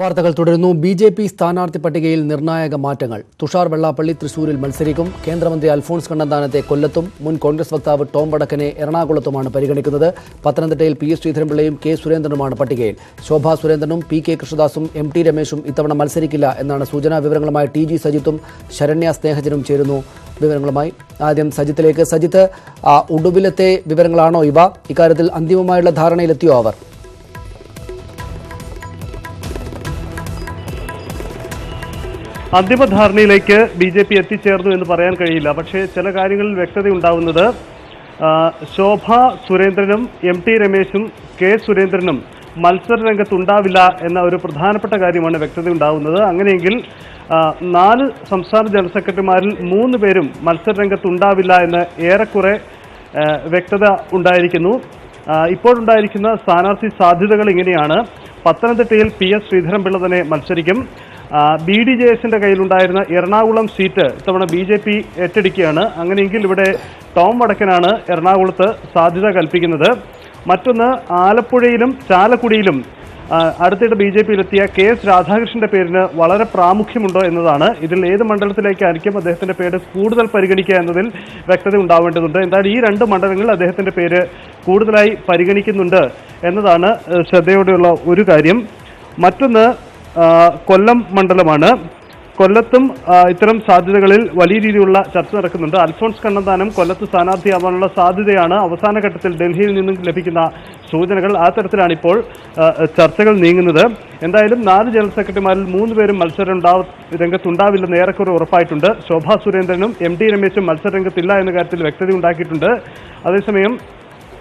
വാർത്തകൾ തുടരുന്നു. B J P സ്ഥാനാർത്ഥി പട്ടികയിൽ നിർണായക മാറ്റങ്ങൾ. തുഷാർ വെള്ളാപ്പള്ളി തൃശൂരിൽ മത്സരിക്കും. കേന്ദ്രമന്ത്രി അൽഫോൺസ് കണ്ണന്താനത്തെ കൊല്ലത്തും മുൻ കോൺഗ്രസ് വക്താവ് ടോം വടക്കനെ എറണാകുളത്തുമാണ് പരിഗണിക്കുന്നത്. പത്തനംതിട്ടയിൽ പി എസ് ശ്രീധരൻപിള്ളയും കെ സുരേന്ദ്രനുമാണ് പട്ടികയിൽ. ശോഭാ സുരേന്ദ്രനും പി കെ കൃഷ്ണദാസും എം ടി രമേശും ഇത്തവണ മത്സരിക്കില്ല എന്നാണ് സൂചനാ വിവരങ്ങളുമായി ടി ജി സജിത്തും ശരണ്യ സ്നേഹജനും ചേരുന്നു. വിവരങ്ങളുമായി ആദ്യം സജിത്തിലേക്ക്. സജിത്ത് ഒടുവിലത്തെ വിവരങ്ങളാണോ ഇവ? ഇക്കാര്യത്തിൽ അന്തിമമായുള്ള ധാരണയിലെത്തിയോ അവർ? അന്തിമ ധാരണയിലേക്ക് ബി ജെ പി എത്തിച്ചേർന്നു എന്ന് പറയാൻ കഴിയില്ല. പക്ഷേ ചില കാര്യങ്ങളിൽ വ്യക്തത ഉണ്ടാവുന്നത് ശോഭ സുരേന്ദ്രനും എം ടി രമേശും കെ സുരേന്ദ്രനും മത്സര രംഗത്തുണ്ടാവില്ല എന്ന ഒരു പ്രധാനപ്പെട്ട കാര്യമാണ് വ്യക്തത ഉണ്ടാവുന്നത്. അങ്ങനെയെങ്കിൽ നാല് സംസ്ഥാന ജനറൽ സെക്രട്ടറിമാരിൽ മൂന്ന് പേരും മത്സര രംഗത്തുണ്ടാവില്ല എന്ന് ഏറെക്കുറെ വ്യക്തത ഉണ്ടായിരിക്കുന്നു. ഇപ്പോഴുണ്ടായിരിക്കുന്ന സ്ഥാനാർത്ഥി സാധ്യതകൾ ഇങ്ങനെയാണ്. പത്തനംതിട്ടയിൽ പി എസ് ശ്രീധരൻപിള്ള തന്നെ മത്സരിക്കും. ബി ഡി ജെ കയ്യിലുണ്ടായിരുന്ന എറണാകുളം സീറ്റ് ഇത്തവണ ബി ജെ പി ഏറ്റെടുക്കുകയാണ്. അങ്ങനെയെങ്കിൽ ഇവിടെ ടോം വടക്കനാണ് എറണാകുളത്ത് സാധ്യത കൽപ്പിക്കുന്നത്. മറ്റൊന്ന് ആലപ്പുഴയിലും ചാലക്കുടിയിലും അടുത്തിടെ ബി ജെ പിയിലെത്തിയ കെ എസ് രാധാകൃഷ്ണന്റെ പേരിന് വളരെ പ്രാമുഖ്യമുണ്ടോ എന്നതാണ്. ഇതിൽ ഏത് മണ്ഡലത്തിലേക്കായിരിക്കും അദ്ദേഹത്തിന്റെ പേര് കൂടുതൽ പരിഗണിക്കുക എന്നതിൽ വ്യക്തത ഉണ്ടാവേണ്ടതുണ്ട്. എന്തായാലും ഈ രണ്ട് മണ്ഡലങ്ങളിൽ അദ്ദേഹത്തിന്റെ പേര് കൂടുതലായി പരിഗണിക്കുന്നുണ്ട് എന്നതാണ് ശ്രദ്ധയോടെയുള്ള ഒരു കാര്യം. മറ്റൊന്ന് കൊല്ലം മണ്ഡലമാണ്. കൊല്ലത്തും ഇത്തരം സാധ്യതകളിൽ വലിയ രീതിയിലുള്ള ചർച്ച നടക്കുന്നുണ്ട്. അൽഫോൺസ് കണ്ണന്താനം കൊല്ലത്ത് സ്ഥാനാർത്ഥിയാവാനുള്ള സാധ്യതയാണ് അവസാന ഘട്ടത്തിൽ ഡൽഹിയിൽ നിന്നും ലഭിക്കുന്ന സൂചനകൾ. ആ തരത്തിലാണ് ഇപ്പോൾ ചർച്ചകൾ നീങ്ങുന്നത്. എന്തായാലും നാല് ജനറൽ സെക്രട്ടറിമാരിൽ മൂന്ന് പേരും മത്സരം ഉണ്ടാവ രംഗത്തുണ്ടാവില്ലെന്ന് ഏറെക്കുറെ ഉറപ്പായിട്ടുണ്ട്. ശോഭാ സുരേന്ദ്രനും എം ഡി രമേശും മത്സര രംഗത്തില്ല എന്ന കാര്യത്തിൽ വ്യക്തത ഉണ്ടാക്കിയിട്ടുണ്ട് അതേസമയം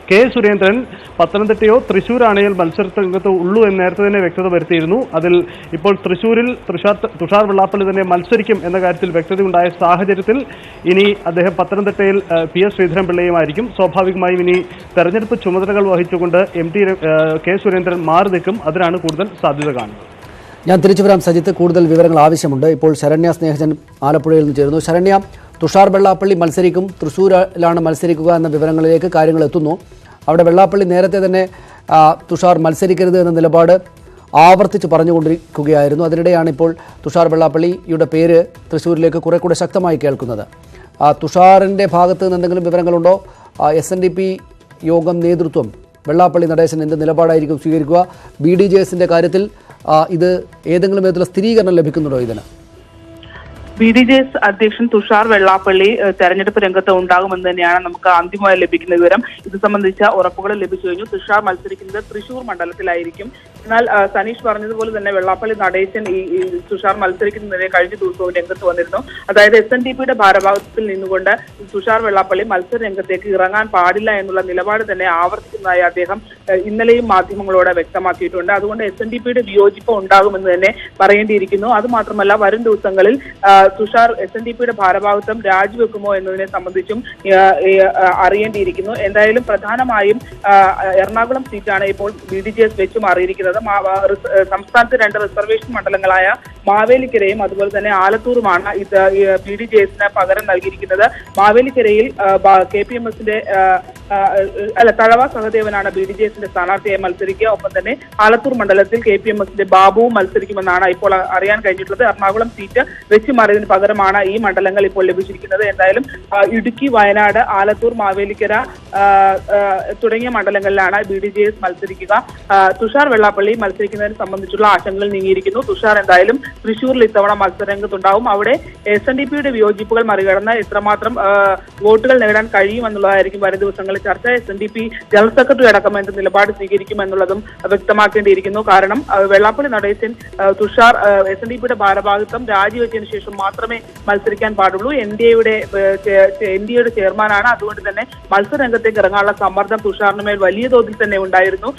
കെ സുരേന്ദ്രൻ പത്തനംതിട്ടയോ തൃശൂർ ആണെങ്കിൽ മത്സരരംഗത്ത് ഉള്ളൂ എന്ന് നേരത്തെ തന്നെ വ്യക്തത വരുത്തിയിരുന്നു. അതിൽ ഇപ്പോൾ തൃശൂരിൽ തുഷാർ തുഷാർ വെള്ളാപ്പള്ളി തന്നെ മത്സരിക്കും എന്ന കാര്യത്തിൽ വ്യക്തത ഉണ്ടായ സാഹചര്യത്തിൽ ഇനി അദ്ദേഹം പത്തനംതിട്ടയിൽ പി എസ് ശ്രീധരൻപിള്ളയുമായിരിക്കും. സ്വാഭാവികമായും ഇനി തെരഞ്ഞെടുപ്പ് ചുമതലകൾ വഹിച്ചുകൊണ്ട് എം ടി കെ സുരേന്ദ്രൻ മാറി നിൽക്കും. അതിനാണ് കൂടുതൽ സാധ്യത കാണുന്നത്. ഞാൻ തിരിച്ചു വരാം സജിത്ത്. കൂടുതൽ വിവരങ്ങൾ ആവശ്യമുണ്ട്. ഇപ്പോൾ ശരണ്യ സ്നേഹജൻ ആലപ്പുഴയിൽ നിന്ന് ചേരുന്നു. ശരണ്യ തുഷാർ വെള്ളാപ്പള്ളി മത്സരിക്കും. തൃശ്ശൂരിലാണ് മത്സരിക്കുക എന്ന വിവരങ്ങളിലേക്ക് കാര്യങ്ങൾ എത്തുന്നു. അവിടെ വെള്ളാപ്പള്ളി നേരത്തെ തന്നെ തുഷാർ മത്സരിക്കരുത് എന്ന നിലപാട് ആവർത്തിച്ച് പറഞ്ഞുകൊണ്ടിരിക്കുകയായിരുന്നു. അതിനിടെയാണ് ഇപ്പോൾ തുഷാർ വെള്ളാപ്പള്ളിയുടെ പേര് തൃശ്ശൂരിലേക്ക് കുറെ കൂടെ ശക്തമായി കേൾക്കുന്നത്. തുഷാറിന്റെ ഭാഗത്ത് നിന്ന് എന്തെങ്കിലും വിവരങ്ങളുണ്ടോ? എസ് എൻ ഡി പി യോഗം നേതൃത്വം വെള്ളാപ്പള്ളി നടേശൻ എന്ത് നിലപാടായിരിക്കും സ്വീകരിക്കുക? ബി ഡി ജെ എസിന്റെ കാര്യത്തിൽ ഇത് ഏതെങ്കിലും വിധത്തിലുള്ള സ്ഥിരീകരണം ലഭിക്കുന്നുണ്ടോ ഇതിന്? ബി ഡി ജെ എസ് അധ്യക്ഷൻ തുഷാർ വെള്ളാപ്പള്ളി തെരഞ്ഞെടുപ്പ് രംഗത്ത് ഉണ്ടാകുമെന്ന് തന്നെയാണ് നമുക്ക് അന്തിമമായി ലഭിക്കുന്ന വിവരം. ഇത് സംബന്ധിച്ച ഉറപ്പുകൾ ലഭിച്ചു കഴിഞ്ഞു. തുഷാർ മത്സരിക്കുന്നത് തൃശൂർ മണ്ഡലത്തിലായിരിക്കും. എന്നാൽ സനീഷ് പറഞ്ഞതുപോലെ തന്നെ വെള്ളാപ്പള്ളി നടേശൻ ഈ തുഷാർ മത്സരിക്കുന്നതിനെ കഴിഞ്ഞ ദിവസവും രംഗത്ത് വന്നിരുന്നു. അതായത് എസ് എൻ ഡി പിയുടെ ഭാരവാഹിത്വത്തിൽ നിന്നുകൊണ്ട് തുഷാർ വെള്ളാപ്പള്ളി മത്സര രംഗത്തേക്ക് ഇറങ്ങാൻ പാടില്ല എന്നുള്ള നിലപാട് തന്നെ ആവർത്തിക്കുന്നതായി അദ്ദേഹം ഇന്നലെയും മാധ്യമങ്ങളോട് വ്യക്തമാക്കിയിട്ടുണ്ട്. അതുകൊണ്ട് എസ് എൻ ഡി പിയുടെ വിയോജിപ്പ് ഉണ്ടാകുമെന്ന് തന്നെ പറയേണ്ടിയിരിക്കുന്നു. അതുമാത്രമല്ല വരും ദിവസങ്ങളിൽ തുഷാർ എസ് എൻ ഡി പിയുടെ ഭാരവാഹിത്വം രാജിവെക്കുമോ എന്നതിനെ സംബന്ധിച്ചും അറിയേണ്ടിയിരിക്കുന്നു. എന്തായാലും പ്രധാനമായും എറണാകുളം സീറ്റാണ് ഇപ്പോൾ ബി ഡി ജി എസ് വെച്ച് മാറിയിരിക്കുന്നത് സംസ്ഥാനത്തെ രണ്ട് റിസർവേഷൻ മണ്ഡലങ്ങളായ മാവേലിക്കരയും അതുപോലെ തന്നെ ആലത്തൂറുമാണ് ഇത് ബി ഡി ജെ എസിന് പകരം നൽകിയിരിക്കുന്നത്. മാവേലിക്കരയിൽ കെ പി എം എസിന്റെ അല്ല തഴവ സഹദേവനാണ് ബി ഡി ജെ എസിന്റെ സ്ഥാനാർത്ഥിയായി മത്സരിക്കുക. ഒപ്പം തന്നെ ആലത്തൂർ മണ്ഡലത്തിൽ കെ പി എം എസിന്റെ ബാബുവും മത്സരിക്കുമെന്നാണ് ഇപ്പോൾ അറിയാൻ കഴിഞ്ഞിട്ടുള്ളത്. എറണാകുളം സീറ്റ് വെച്ച് മാറിയതിന് പകരമാണ് ഈ മണ്ഡലങ്ങൾ ഇപ്പോൾ ലഭിച്ചിരിക്കുന്നത്. എന്തായാലും ഇടുക്കി വയനാട് ആലത്തൂർ മാവേലിക്കര തുടങ്ങിയ മണ്ഡലങ്ങളിലാണ് ബി ഡി ജെ എസ് മത്സരിക്കുക. തുഷാർ വെള്ളാപ്പള്ളി മത്സരിക്കുന്നതിനെ സംബന്ധിച്ചുള്ള ആശങ്കകൾ നീങ്ങിയിരിക്കുന്നു. തുഷാർ എന്തായാലും തൃശൂരിൽ ഇത്തവണ മത്സരരംഗത്തുണ്ടാവും. അവിടെ എസ് എൻ ഡി പിയുടെ വിയോജിപ്പുകൾ മറികടന്ന് എത്രമാത്രം വോട്ടുകൾ നേടാൻ കഴിയുമെന്നുള്ളതായിരിക്കും വരും ദിവസങ്ങളിൽ ചർച്ച S N D P general secretary അടക്കം എന്ത് നിലപാട് സ്വീകരിക്കുമെന്നുള്ളതും വ്യക്തമാക്കേണ്ടിയിരിക്കുന്നു. കാരണം Vellappally Natesan Thushar S N D പിയുടെ ഭാരഭാഗിത്വം രാജിവെച്ചതിന് ശേഷം മാത്രമേ മത്സരിക്കാൻ പാടുള്ളൂ. എൻ ഡി എയുടെ എൻ ഡി എയുടെ ചെയർമാനാണ്. അതുകൊണ്ട് തന്നെ മത്സരരംഗത്തേക്ക് ഇറങ്ങാനുള്ള സമ്മർദ്ദം തുഷാറിന് മേൽ വലിയ തോതിൽ തന്നെ ഉണ്ടായിരുന്നു.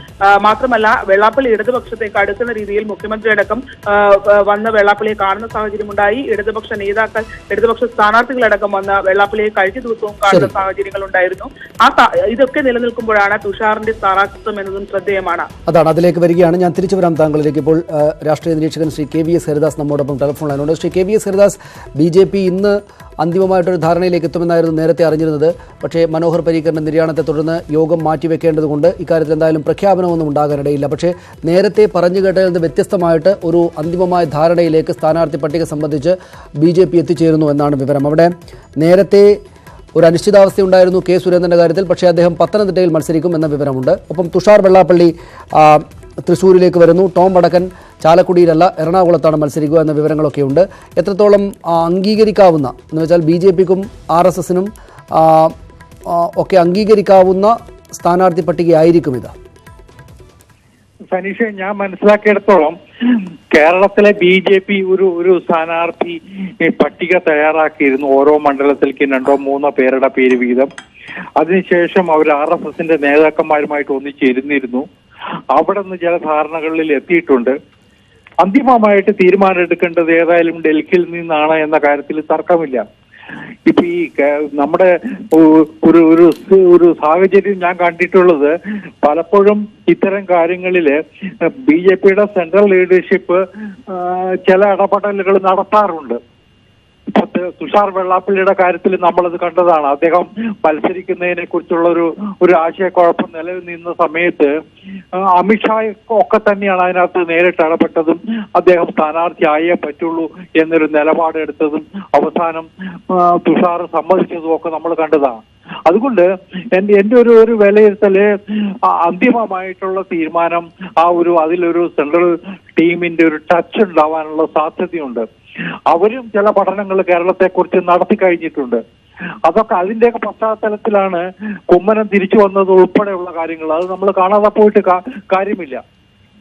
മാത്രമല്ല വെള്ളാപ്പള്ളി ഇടതുപക്ഷത്തേക്ക് അടുക്കുന്ന രീതിയിൽ മുഖ്യമന്ത്രി അടക്കം വന്ന് വെള്ളാപ്പള്ളിയെ കാണുന്ന സാഹചര്യമുണ്ടായി. ഇടതുപക്ഷ നേതാക്കൾ ഇടതുപക്ഷ സ്ഥാനാർത്ഥികളടക്കം വന്ന് വെള്ളാപ്പള്ളിയെ കഴിഞ്ഞ ദിവസവും കാണുന്ന സാഹചര്യങ്ങൾ ഉണ്ടായിരുന്നു ആ ഇതൊക്കെ നിലനിൽക്കുമ്പോഴാണ് തുഷാറിന്റെ സ്ഥാനാർത്ഥിത്വം എന്നതും ശ്രദ്ധേയമാണ്. അതാണ് അതിലേക്ക് വരികയാണ്. ഞാൻ തിരിച്ചു വരാം താങ്കളിലേക്ക്. ഇപ്പോൾ രാഷ്ട്രീയ നിരീക്ഷകൻ Shri K V S Haridas നമ്മോടൊപ്പം telephone ലൈനുണ്ട് Shri K V S Haridas B J P ഇന്ന് അന്തിമമായിട്ടൊരു ധാരണയിലേക്ക് എത്തുമെന്നായിരുന്നു നേരത്തെ അറിഞ്ഞിരുന്നത്. പക്ഷേ മനോഹർ പരീക്കറിന്റെ നിര്യാണത്തെ തുടർന്ന് യോഗം മാറ്റിവെക്കേണ്ടതുകൊണ്ട് ഇക്കാര്യത്തിൽ എന്തായാലും പ്രഖ്യാപനമൊന്നും ഉണ്ടാകാനിടയില്ല. പക്ഷേ നേരത്തെ പറഞ്ഞു കേട്ടതിൽ നിന്ന് വ്യത്യസ്തമായിട്ട് ഒരു അന്തിമമായ ധാരണയിലേക്ക് സ്ഥാനാർത്ഥി പട്ടിക സംബന്ധിച്ച് ബി എത്തിച്ചേരുന്നു എന്നാണ് വിവരം. അവിടെ നേരത്തെ ഒരു അനിശ്ചിതാവസ്ഥയുണ്ടായിരുന്നു കെ സുരേന്ദ്രന്റെ കാര്യത്തിൽ. പക്ഷേ അദ്ദേഹം പത്തനംതിട്ടയിൽ മത്സരിക്കും എന്ന വിവരമുണ്ട്. ഒപ്പം തുഷാർ വെള്ളാപ്പള്ളി തൃശ്ശൂരിലേക്ക് വരുന്നു. ടോം വടക്കൻ ചാലക്കുടിയിലല്ല എറണാകുളത്താണ് മത്സരിക്കുക എന്ന വിവരങ്ങളൊക്കെ ഉണ്ട്. എത്രത്തോളം അംഗീകരിക്കാവുന്ന എന്ന് വെച്ചാൽ ബി ജെ പിക്കും ആർ എസ് എസിനും ഒക്കെ അംഗീകരിക്കാവുന്ന സ്ഥാനാർത്ഥി പട്ടികയായിരിക്കും ഇത്. സനീഷ ഞാൻ മനസ്സിലാക്കിയിടത്തോളം കേരളത്തിലെ ബി ജെ പി ഒരു ഒരു സ്ഥാനാർത്ഥി പട്ടിക തയ്യാറാക്കിയിരുന്നു. ഓരോ മണ്ഡലത്തിലേക്കും രണ്ടോ മൂന്നോ പേരുടെ പേര് വീതം. അതിനുശേഷം അവർ ആർ എസ് എസിന്റെ നേതാക്കന്മാരുമായിട്ട് ഒന്നിച്ചിരുന്നിരുന്നു. അവിടെ നിന്ന് ചില ധാരണകളിൽ എത്തിയിട്ടുണ്ട്. അന്തിമമായിട്ട് തീരുമാനമെടുക്കേണ്ടത് ഏതായാലും ഡൽഹിയിൽ നിന്നാണ് എന്ന കാര്യത്തിൽ തർക്കമില്ല. ഇപ്പൊ ഈ നമ്മുടെ ഒരു ഒരു ഒരു സാഹചര്യം ഞാൻ കണ്ടിട്ടുള്ളത് പലപ്പോഴും ഇത്തരം കാര്യങ്ങളിൽ ബി ജെ പിയുടെ സെൻട്രൽ ലീഡർഷിപ്പ് ചില ഇടപെടലുകൾ നടത്താറുണ്ട്. തുഷാർ വെള്ളാപ്പള്ളിയുടെ കാര്യത്തിൽ നമ്മളത് കണ്ടതാണ്. അദ്ദേഹം മത്സരിക്കുന്നതിനെ കുറിച്ചുള്ള ഒരു ഒരു ആശയക്കുഴപ്പം നിലനിന്ന സമയത്ത് ആ, അമിത്ഷാ ഒക്കെ തന്നെയാണ് അതിനകത്ത് നേരിട്ട് ഇടപെട്ടതും അദ്ദേഹം സ്ഥാനാർത്ഥി ആയേ പറ്റുള്ളൂ എന്നൊരു നിലപാടെടുത്തതും അവസാനം തുഷാർ സമ്മതിച്ചതും ഒക്കെ നമ്മൾ കണ്ടതാണ്. അതുകൊണ്ട് എന്റെ ഒരു ഒരു വിലയിരുത്തൽ അന്തിമമായിട്ടുള്ള തീരുമാനം ആ ഒരു അതിലൊരു സെൻട്രൽ ടീമിന്റെ ഒരു ടച്ച് ഉണ്ടാവാനുള്ള സാധ്യതയുണ്ട്. അവരും ചില പഠനങ്ങൾ കേരളത്തെ കുറിച്ച് നടത്തി കഴിഞ്ഞിട്ടുണ്ട്. അതൊക്കെ അതിന്റെയൊക്കെ പശ്ചാത്തലത്തിലാണ് കുമ്മനം തിരിച്ചു വന്നത് ഉൾപ്പെടെയുള്ള കാര്യങ്ങൾ. അത് നമ്മൾ കാണാതെ പോയിട്ട് കാര്യമില്ല.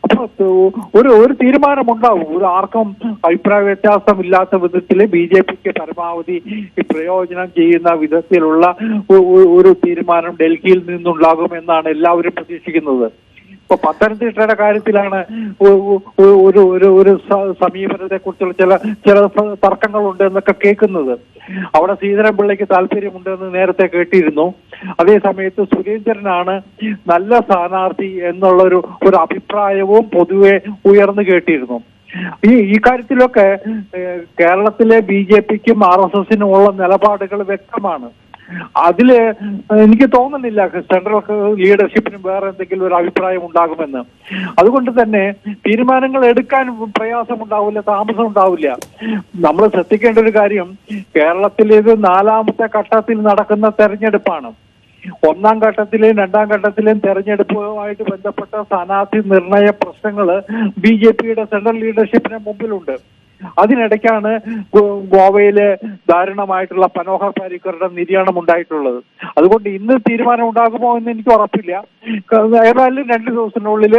അപ്പൊ ഒരു ഒരു തീരുമാനമുണ്ടാവും. ഒരു ആർക്കും അഭിപ്രായ വ്യത്യാസം ഇല്ലാത്ത വിധത്തിൽ ബി ജെ പിക്ക് പരമാവധി പ്രയോജനം ചെയ്യുന്ന വിധത്തിലുള്ള ഒരു തീരുമാനം ഡൽഹിയിൽ നിന്നുണ്ടാകും എന്നാണ് എല്ലാവരും പ്രതീക്ഷിക്കുന്നത്. ഇപ്പൊ പത്തനംതിട്ടയുടെ കാര്യത്തിലാണ് ഒരു ഒരു ഒരു സമീപനത്തെ കുറിച്ചുള്ള ചില ചില തർക്കങ്ങളുണ്ട് എന്നൊക്കെ കേൾക്കുന്നത്. അവിടെ ശ്രീധരൻപിള്ളയ്ക്ക് താല്പര്യമുണ്ടെന്ന് നേരത്തെ കേട്ടിരുന്നു. അതേ സമയത്ത് സുരേന്ദ്രനാണ് നല്ല സ്ഥാനാർത്ഥി എന്നുള്ള ഒരു ഒരു അഭിപ്രായവും പൊതുവെ ഉയർന്നു കേട്ടിരുന്നു. ഈ ഈ കാര്യത്തിലൊക്കെ കേരളത്തിലെ ബി ജെ പിക്കും ആർ എസ് എസിനും ഉള്ള നിലപാടുകൾ വ്യക്തമാണ്. അതിൽ എനിക്ക് തോന്നുന്നില്ല സെൻട്രൽ ലീഡർഷിപ്പിന് വേറെ എന്തെങ്കിലും ഒരു അഭിപ്രായം ഉണ്ടാകുമെന്ന്. അതുകൊണ്ട് തന്നെ തീരുമാനങ്ങൾ എടുക്കാൻ പ്രയാസം ഉണ്ടാവില്ല താമസം ഉണ്ടാവില്ല. നമ്മൾ ശ്രദ്ധിക്കേണ്ട ഒരു കാര്യം കേരളത്തിൽ ഇത് നാലാമത്തെ ഘട്ടത്തിൽ നടക്കുന്ന തെരഞ്ഞെടുപ്പാണ്. ഒന്നാം ഘട്ടത്തിലെയും രണ്ടാം ഘട്ടത്തിലെയും തെരഞ്ഞെടുപ്പുമായിട്ട് ബന്ധപ്പെട്ട സ്ഥാനാർത്ഥി നിർണയ പ്രശ്നങ്ങൾ ബി ജെ പിയുടെ സെൻട്രൽ ലീഡർഷിപ്പിന് മുമ്പിലുണ്ട്. അതിനിടയ്ക്കാണ് ഗോവയിൽ ദാരുണമായിട്ടുള്ള പനോഹർ പാരിക്കറുടെ നിര്യാണം ഉണ്ടായിട്ടുള്ളത് അതുകൊണ്ട് ഇന്ന് തീരുമാനം ഉണ്ടാകുമോ എന്ന് എനിക്ക് ഉറപ്പില്ല. ഏതായാലും രണ്ട് ദിവസത്തിനുള്ളിൽ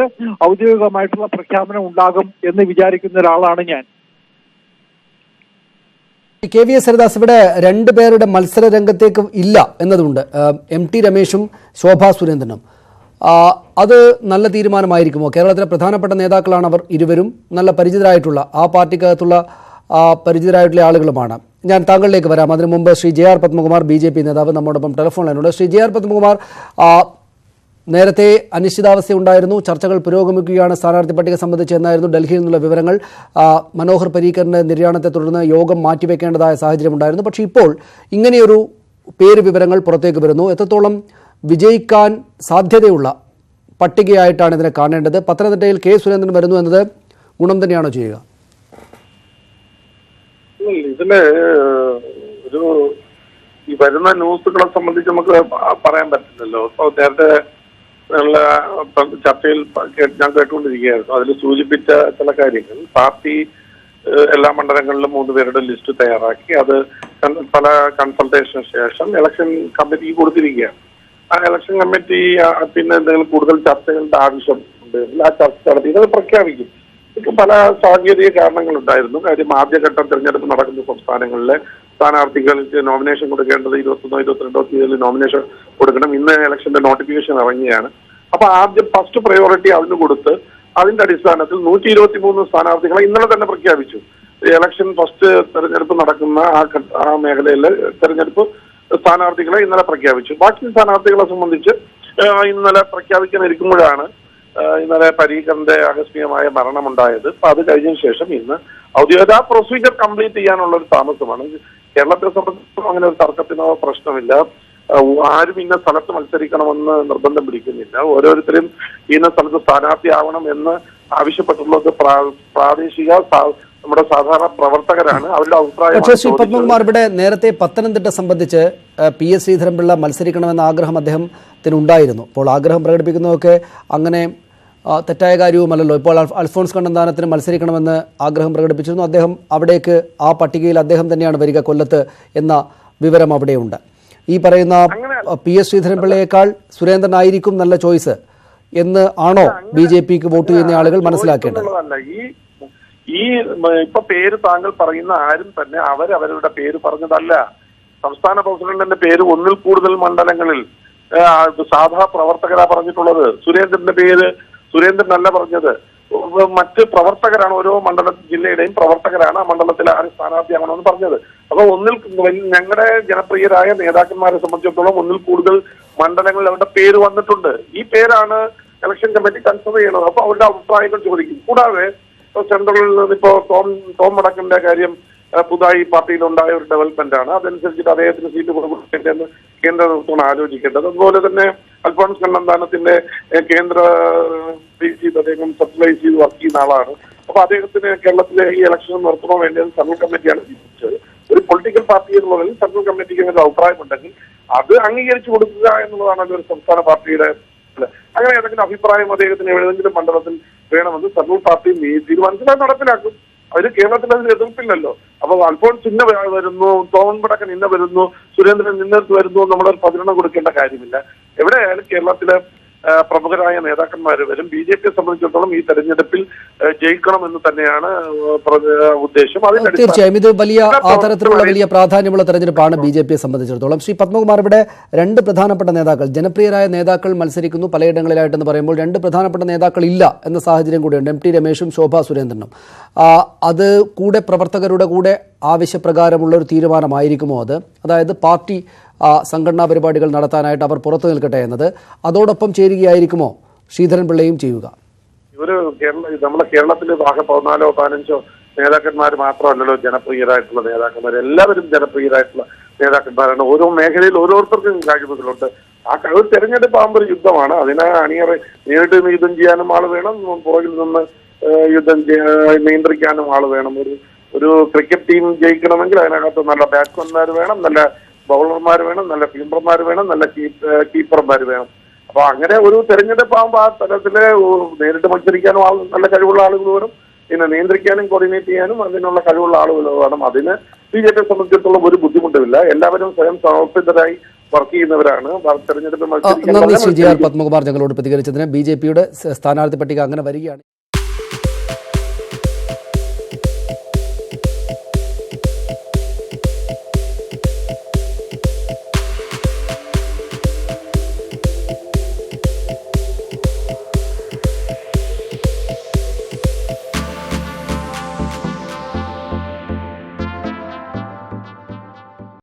ഔദ്യോഗികമായിട്ടുള്ള പ്രഖ്യാപനം ഉണ്ടാകും എന്ന് വിചാരിക്കുന്ന ഒരാളാണ് ഞാൻ. കെ വി എസ് ഹരിദാസ് ഇവിടെ രണ്ട് പേരുടെ മത്സര രംഗത്തേക്ക് ഇല്ല എന്നതുണ്ട്. ഏഹ് എം ടി രമേശും ശോഭാ സുരേന്ദ്രനും. അത് നല്ല തീരുമാനമായിരിക്കുമോ? കേരളത്തിലെ പ്രധാനപ്പെട്ട നേതാക്കളാണ് അവർ ഇരുവരും. നല്ല പരിചിതരായിട്ടുള്ള ആ പാർട്ടിക്കകത്തുള്ള പരിചിതരായിട്ടുള്ള ആളുകളുമാണ്. ഞാൻ താങ്കളിലേക്ക് വരാം. അതിനു മുമ്പ് Shri J R Padmakumar B J P നേതാവ് നമ്മോടൊപ്പം ടെലിഫോൺ ലൈനുണ്ട് ശ്രീ ജെ ആർ പത്മകുമാർ നേരത്തെ അനിശ്ചിതാവസ്ഥ ഉണ്ടായിരുന്നു ചർച്ചകൾ പുരോഗമിക്കുകയാണ്. സ്ഥാനാർത്ഥി പട്ടിക സംബന്ധിച്ച് എന്നായിരുന്നു ഡൽഹിയിൽ നിന്നുള്ള വിവരങ്ങൾ. മനോഹർ പരീക്കറിന്റെ നിര്യാണത്തെ തുടർന്ന് യോഗം മാറ്റിവെക്കേണ്ടതായ സാഹചര്യം ഉണ്ടായിരുന്നു പക്ഷേ ഇപ്പോൾ ഇങ്ങനെയൊരു പേര് വിവരങ്ങൾ പുറത്തേക്ക് വരുന്നു. എത്രത്തോളം വിജയിക്കാൻ സാധ്യതയുള്ള പട്ടികയായിട്ടാണ് ഇതിനെ കാണേണ്ടത്. പത്തനംതിട്ടയിൽ കെ സുരേന്ദ്രൻ വരുന്നു എന്നത് ഗുണം തന്നെയാണോ ചെയ്യുക? ഇതിനെ ഒരു ഈ വരുന്ന ന്യൂസുകളെ സംബന്ധിച്ച് നമുക്ക് പറയാൻ പറ്റില്ലല്ലോ. ഇപ്പൊ നേരത്തെ ഉള്ള ചർച്ചയിൽ ഞാൻ കേട്ടുകൊണ്ടിരിക്കുകയായിരുന്നു. അതിൽ സൂചിപ്പിച്ച ചില കാര്യങ്ങൾ. പാർട്ടി എല്ലാ മണ്ഡലങ്ങളിലും മൂന്ന് പേരുടെ ലിസ്റ്റ് തയ്യാറാക്കി. അത് പല കൺസൾട്ടേഷന് ശേഷം ഇലക്ഷൻ കമ്മിറ്റിക്ക് കൊടുത്തിരിക്കുകയാണ്. ഇലക്ഷൻ കമ്മിറ്റി പിന്നെ എന്തെങ്കിലും കൂടുതൽ ചർച്ചകളുടെ ആവശ്യം ഉണ്ട്. ആ ചർച്ച നടത്തി ഇത് പ്രഖ്യാപിക്കും. ഇതൊക്കെ പല സാങ്കേതിക കാരണങ്ങളുണ്ടായിരുന്നു. കാര്യം ആദ്യഘട്ടം തിരഞ്ഞെടുപ്പ് നടക്കുന്ന സംസ്ഥാനങ്ങളിലെ സ്ഥാനാർത്ഥികൾക്ക് നോമിനേഷൻ കൊടുക്കേണ്ടത് ഇരുപത്തൊന്നോ ഇരുപത്തിരണ്ടോ തീയതിയിൽ നോമിനേഷൻ കൊടുക്കണം. ഇന്ന് ഇലക്ഷന്റെ നോട്ടിഫിക്കേഷൻ ഇറങ്ങിയാണ്. അപ്പൊ ആദ്യം ഫസ്റ്റ് പ്രയോറിറ്റി അതിന് കൊടുത്ത് അതിന്റെ അടിസ്ഥാനത്തിൽ നൂറ്റി ഇരുപത്തി മൂന്ന് സ്ഥാനാർത്ഥികളെ ഇന്നലെ തന്നെ പ്രഖ്യാപിച്ചു. ഇലക്ഷൻ ഫസ്റ്റ് തെരഞ്ഞെടുപ്പ് നടക്കുന്ന ആ ആ മേഖലയിലെ തെരഞ്ഞെടുപ്പ് സ്ഥാനാർത്ഥികളെ ഇന്നലെ പ്രഖ്യാപിച്ചു. ബാക്കി സ്ഥാനാർത്ഥികളെ സംബന്ധിച്ച് ഇന്നലെ പ്രഖ്യാപിക്കാനിരിക്കുമ്പോഴാണ് ഇന്നലെ പരീക്കറിന്റെ ആകസ്മികമായ മരണമുണ്ടായത് അപ്പൊ അത് കഴിഞ്ഞ ശേഷം ഇന്ന് ഔദ്യോഗിക ആ പ്രൊസീജിയർ കംപ്ലീറ്റ് ചെയ്യാനുള്ള ഒരു താമസമാണ്. കേരളത്തെ സംബന്ധിച്ചിടത്തോളം അങ്ങനെ ഒരു തർക്കത്തിനോ പ്രശ്നമില്ല. ആരും ഇന്ന സ്ഥലത്ത് മത്സരിക്കണമെന്ന് നിർബന്ധം പിടിക്കുന്നില്ല. ഓരോരുത്തരും ഇന്ന സ്ഥലത്ത് സ്ഥാനാർത്ഥിയാവണം എന്ന് ആവശ്യപ്പെട്ടുള്ളത് പ്രാദേശിക നമ്മുടെ സാധാരണ പ്രവർത്തകരാണ്. അവരുടെ അഭിപ്രായം പക്ഷേ ശ്രീ പത്മകുമാർ ഇവിടെ നേരത്തെ പത്തനംതിട്ട സംബന്ധിച്ച് പി. എസ്. ശ്രീധരൻപിള്ള മത്സരിക്കണമെന്ന ആഗ്രഹം അദ്ദേഹത്തിന് ഉണ്ടായിരുന്നു. അപ്പോൾ ആഗ്രഹം പ്രകടിപ്പിക്കുന്നതൊക്കെ അങ്ങനെ തെറ്റായ കാര്യവുമല്ലല്ലോ. ഇപ്പോൾ അൽഫ- അൽഫോൺസ് കണ്ണന്താനത്തിന് മത്സരിക്കണമെന്ന് ആഗ്രഹം പ്രകടിപ്പിച്ചിരുന്നു. അദ്ദേഹം അവിടേക്ക് ആ പട്ടികയിൽ അദ്ദേഹം തന്നെയാണ് വരിക കൊല്ലത്ത് എന്ന വിവരം അവിടെയുണ്ട്. ഈ പറയുന്ന പി. എസ്. ശ്രീധരൻപിള്ളയേക്കാൾ സുരേന്ദ്രനായിരിക്കും നല്ല ചോയ്സ് എന്ന് ആണോ ബി ജെ പിക്ക് വോട്ട് ചെയ്യുന്ന ആളുകൾ മനസ്സിലാക്കേണ്ടത്. ഈ ഇപ്പൊ പേര് താങ്കൾ പറയുന്ന ആരും തന്നെ അവരവരുടെ പേര് പറഞ്ഞതല്ല. സംസ്ഥാന പ്രസിഡന്റിന്റെ പേര് ഒന്നിൽ കൂടുതൽ മണ്ഡലങ്ങളിൽ സാധാ പ്രവർത്തകരാ പറഞ്ഞിട്ടുള്ളത്. സുരേന്ദ്രന്റെ പേര് സുരേന്ദ്രൻ അല്ല പറഞ്ഞത്. മറ്റ് പ്രവർത്തകരാണ് ഓരോ മണ്ഡല ജില്ലയുടെയും പ്രവർത്തകരാണ് ആ മണ്ഡലത്തിൽ ആര് സ്ഥാനാർത്ഥിയാകണമെന്ന് പറഞ്ഞത്. അപ്പൊ ഒന്നിൽ ഞങ്ങളുടെ ജനപ്രിയരായ നേതാക്കന്മാരെ സംബന്ധിച്ചിടത്തോളം ഒന്നിൽ കൂടുതൽ മണ്ഡലങ്ങളിൽ അവരുടെ പേര് വന്നിട്ടുണ്ട്. ഈ പേരാണ് ഇലക്ഷൻ കമ്മിറ്റി കൺസിഡർ ചെയ്യണത് അപ്പൊ അവരുടെ അഭിപ്രായങ്ങൾ ചോദിക്കും. കൂടാതെ സെൻട്രലിൽ നിന്ന് ഇപ്പോ ടോം ടോം വടക്കിന്റെ കാര്യം പുതുതായി പാർട്ടിയിൽ ഉണ്ടായ ഒരു ഡെവലപ്മെന്റ് ആണ്. അതനുസരിച്ചിട്ട് അദ്ദേഹത്തിന് സീറ്റ് കൊടുക്കേണ്ടതെന്ന് കേന്ദ്ര നേതൃത്വമാണ് ആലോചിക്കേണ്ടത്. അതുപോലെ തന്നെ അൽഫോൺസ് കണ്ണന്താനത്തിന്റെ കേന്ദ്ര അദ്ദേഹം സപ്ലൈസ് ചെയ്ത് വർക്ക് ചെയ്യുന്ന ആളാണ്. അപ്പൊ അദ്ദേഹത്തിന് കേരളത്തിലെ ഈ ഇലക്ഷൻ നിർത്തണോ വേണ്ടത് സെൻട്രൽ കമ്മിറ്റിയാണ് തീരുമാനിച്ചത്. ഒരു പൊളിറ്റിക്കൽ പാർട്ടി എന്നുള്ളതിൽ സെൻട്രൽ കമ്മിറ്റിക്ക് എന്നൊരു അഭിപ്രായമുണ്ടെങ്കിൽ അത് അംഗീകരിച്ചു കൊടുക്കുക എന്നുള്ളതാണ് ഒരു സംസ്ഥാന പാർട്ടിയുടെ അങ്ങനെ ഏതെങ്കിലും അഭിപ്രായം അദ്ദേഹത്തിന് ഏതെങ്കിലും മണ്ഡലത്തിൽ വേണമെന്ന് സെൻട്രൽ പാർട്ടി തീരുമാനിച്ചാൽ നടപ്പിലാക്കും. അവർ കേരളത്തിൽ അതിന് എതിർപ്പില്ലല്ലോ. അപ്പൊ അൽഫോൺസ് ഇന്ന വരുന്നു തോമൻ പടക്കൻ ഇന്ന വരുന്നു സുരേന്ദ്രൻ ഇന്നത്ത് വരുന്നു നമ്മളൊരു പതിനെണ്ണം കൊടുക്കേണ്ട കാര്യമില്ല. എവിടെയായാലും കേരളത്തിലെ പ്രമുഖരായ നേതാക്കന്മാർ വരും. ബി ജെ പിയെ സംബന്ധിച്ചിടത്തോളം ഈ തെരഞ്ഞെടുപ്പിൽ ജയിക്കണം ജയിക്കണമെന്ന് തന്നെയാണ് ഉദ്ദേശം. തീർച്ചയായും. ഇത് വലിയ ആധാരത്തിലുള്ള വലിയ പ്രാധാന്യമുള്ള തെരഞ്ഞെടുപ്പാണ് ബി ജെ പിയെ സംബന്ധിച്ചിടത്തോളം. ശ്രീ പത്മകുമാർ ഇവിടെ രണ്ട് പ്രധാനപ്പെട്ട നേതാക്കൾ ജനപ്രിയരായ നേതാക്കൾ മത്സരിക്കുന്നു പലയിടങ്ങളിലായിട്ടെന്ന് പറയുമ്പോൾ രണ്ട് പ്രധാനപ്പെട്ട നേതാക്കൾ ഇല്ല എന്ന സാഹചര്യം കൂടിയുണ്ട്. എം ടി രമേശും ശോഭാ സുരേന്ദ്രനും. അത് കൂടെ പ്രവർത്തകരുടെ കൂടെ ആവശ്യപ്രകാരമുള്ള ഒരു തീരുമാനമായിരിക്കുമോ അത്? അതായത് പാർട്ടി സംഘടനാ പരിപാടികൾ നടത്താനായിട്ട് അവർ പുറത്തു നിൽക്കട്ടെ എന്നത് അതോടൊപ്പം ചേരുകയായിരിക്കുമോ? ശ്രീധരൻ പിള്ളയും ചെയ്യുക. ഇവർ കേരള നമ്മുടെ കേരളത്തിൽ ആകെ പതിനാലോ പതിനഞ്ചോ നേതാക്കന്മാർ മാത്രമല്ലല്ലോ ജനപ്രിയരായിട്ടുള്ള നേതാക്കന്മാർ. എല്ലാവരും ജനപ്രിയരായിട്ടുള്ള നേതാക്കന്മാരാണ്. ഓരോ മേഖലയിൽ ഓരോരുത്തർക്കും കഴിവുകളുണ്ട് ആ കഴിവ് തെരഞ്ഞെടുപ്പ് ആകുമ്പോൾ ഒരു യുദ്ധമാണ്. അതിനെ അണിയറ നേരിട്ട് യുദ്ധം ചെയ്യാനും ആൾ വേണം. പുറകിൽ നിന്ന് യുദ്ധം നിയന്ത്രിക്കാനും ആൾ വേണം. ഒരു ഒരു ക്രിക്കറ്റ് ടീം ജയിക്കണമെങ്കിൽ അതിനകത്ത് നല്ല ബാറ്റ്സ്മാൻമാർ വേണം. നല്ല ബൗളർമാർ വേണം നല്ല ഫീൽഡർമാർ വേണം നല്ല കീപ്പർമാർ വേണം. അപ്പൊ അങ്ങനെ ഒരു തെരഞ്ഞെടുപ്പ് ആകുമ്പോൾ ആ തരത്തിൽ നേരിട്ട് മത്സരിക്കാനും ആൾ നല്ല കഴിവുള്ള ആളുകൾ വേണം പിന്നെ നിയന്ത്രിക്കാനും കോർഡിനേറ്റ് ചെയ്യാനും അതിനുള്ള കഴിവുള്ള ആളുകൾ വേണം. അതിന് ബി ജെ പിയെ സംബന്ധിച്ചിടത്തോളം ഒരു ബുദ്ധിമുട്ടുമില്ല. എല്ലാവരും സ്വയം സമർപ്പിതരായി വർക്ക് ചെയ്യുന്നവരാണ്. തെരഞ്ഞെടുപ്പ് മത്സരിക്കാൻ. പത്മകുമാർ ഞങ്ങളോട് പ്രതികരിച്ചതിന് ബി ജെ പിയുടെ സ്ഥാനാർത്ഥി പട്ടിക അങ്ങനെ വരികയാണ്.